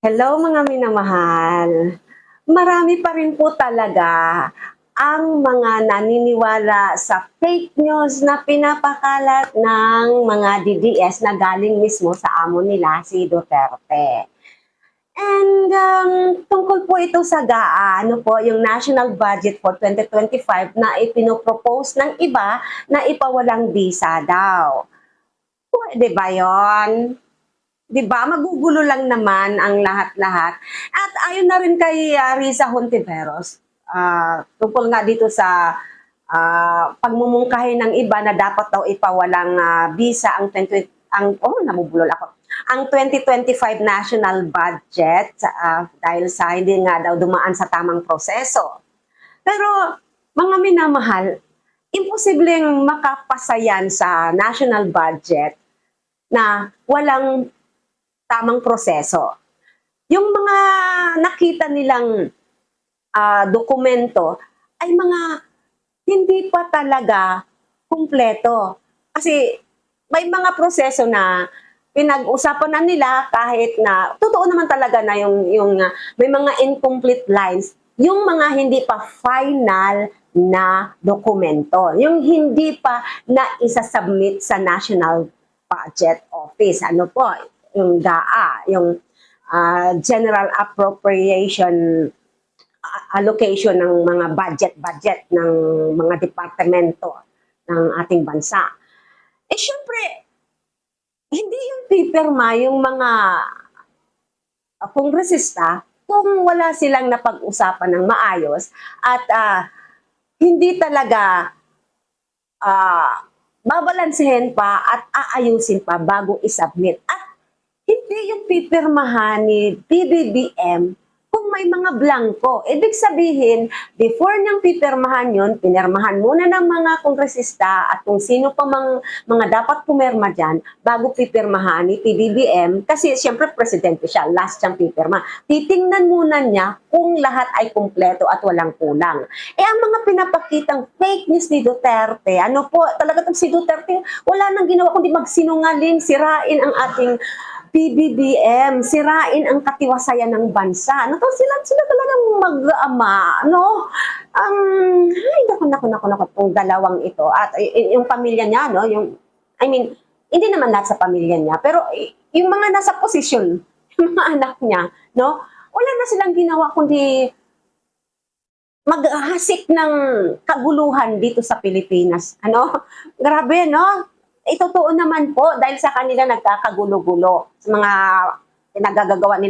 Hello mga minamahal. Marami pa rin po talaga ang mga naniniwala sa fake news na pinapakalat ng mga DDS na galing mismo sa amo nila, si Duterte. And um, tungkol po ito sa GAA, ano po, yung National Budget for 2025 na ipinopropose ng iba na ipawalang visa daw. Pwede ba yon? 'Di ba? Magugulo lang naman ang lahat-lahat. At ayon na rin kay uh, Risa Hontiveros, uh, tungkol nga dito sa uh, pagmumungkahi ng iba na dapat daw ipawalang uh, visa ang 20 ang oh namubulol ako. Ang 2025 national budget uh, dahil sa hindi nga daw dumaan sa tamang proseso. Pero mga minamahal, imposibleng makapasayan sa national budget na walang tamang proseso. Yung mga nakita nilang uh, dokumento ay mga hindi pa talaga kumpleto. Kasi may mga proseso na pinag-usapan na nila kahit na totoo naman talaga na yung yung uh, may mga incomplete lines, yung mga hindi pa final na dokumento, yung hindi pa na isa-submit sa National Budget Office. Ano po, yung GAA, yung uh, General Appropriation allocation ng mga budget-budget ng mga departamento ng ating bansa. Eh syempre, hindi yung pipirma yung mga kongresista kung wala silang napag-usapan ng maayos at uh, hindi talaga uh, babalansehin pa at aayusin pa bago isubmit. At hindi yung pipirmahan ni PBBM kung may mga blanco. Ibig sabihin, before niyang pipirmahan yun, pinirmahan muna ng mga kongresista at kung sino pa mang, mga dapat pumirma dyan bago pipirmahan ni PBBM kasi siyempre presidente siya, last siyang pipirma. Titingnan muna niya kung lahat ay kumpleto at walang kulang. Eh ang mga pinapakitang fake news ni Duterte, ano po, talaga si Duterte, wala nang ginawa kundi magsinungaling, sirain ang ating PBBM, sirain ang katiwasayan ng bansa. To, sila, sila talagang mag-ama, no? Um, ay, naku, naku, naku, naku, itong dalawang ito. At yung pamilya niya, no? Yung, I mean, hindi naman lahat sa pamilya niya, pero yung mga nasa posisyon, yung mga anak niya, no? Wala na silang ginawa kundi maghasik ng kaguluhan dito sa Pilipinas. Ano? Grabe, no? Itotoo naman po dahil sa kanila nagkakagulo-gulo sa mga pinagagagawa nila